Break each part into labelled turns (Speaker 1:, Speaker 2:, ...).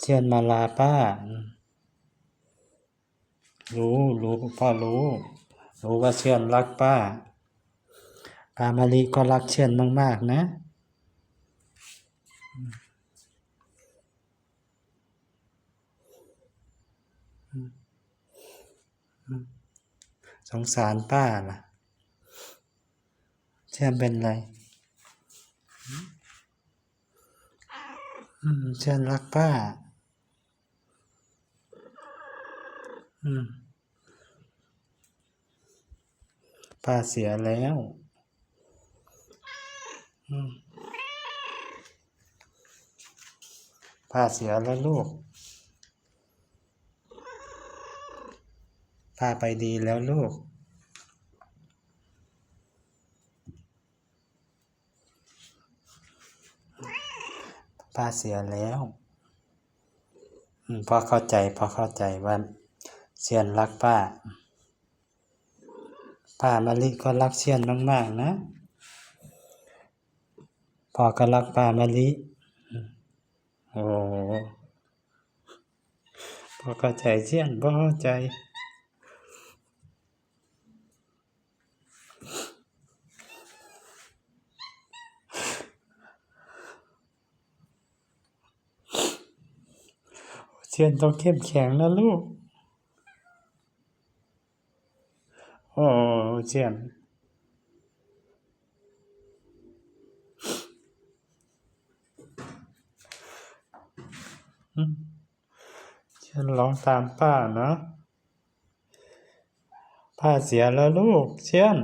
Speaker 1: เซียนมาลาป้า รู้รู้พ่อรู้ รู้ว่าเซียนรักป้าป้ามาลีก็รักเซียนมาก ๆ นะสงสารป้าล่ะเซียนเป็นไรอืมเซียนรักป้า อืมป้าเสียแล้วอืมป้าเสียแล้วลูกป้าไปดีแล้วลูกป้าเสียแล้วอืมพอเข้าใจ พอเข้าใจว่า เซียนรักป้า ป้ามะลิก็รักเซียนมากๆนะพ่อก็รักป้ามะลิโอ้พอเข้าใจเซียนพอใจเซียนต้องเข้มแข็งนะลูก โอ้เซียนอืมเซียนร้องตามป้านะป้าเสียแล้วลูกเซียน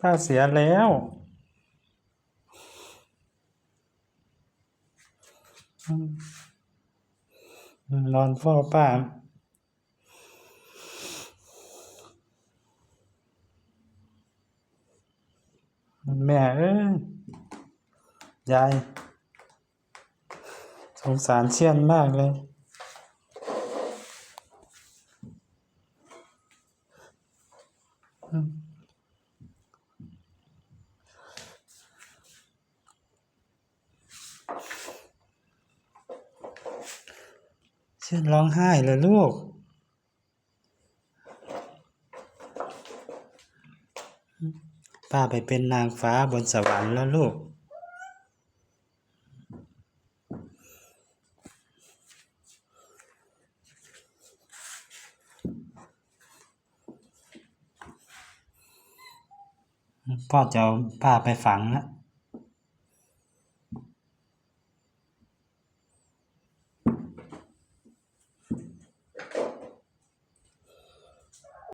Speaker 1: ป้าเสียแล้วอืมอืมนอนเฝ้าป้า แม่เอ้ยยาย สงสารเชียนมากเลย เชียนร้องไห้เลยลูก ป้าไปเป็นนางฟ้าบนสวรรค์แล้วลูก พ่อจะเอาป้าไปฝังนะ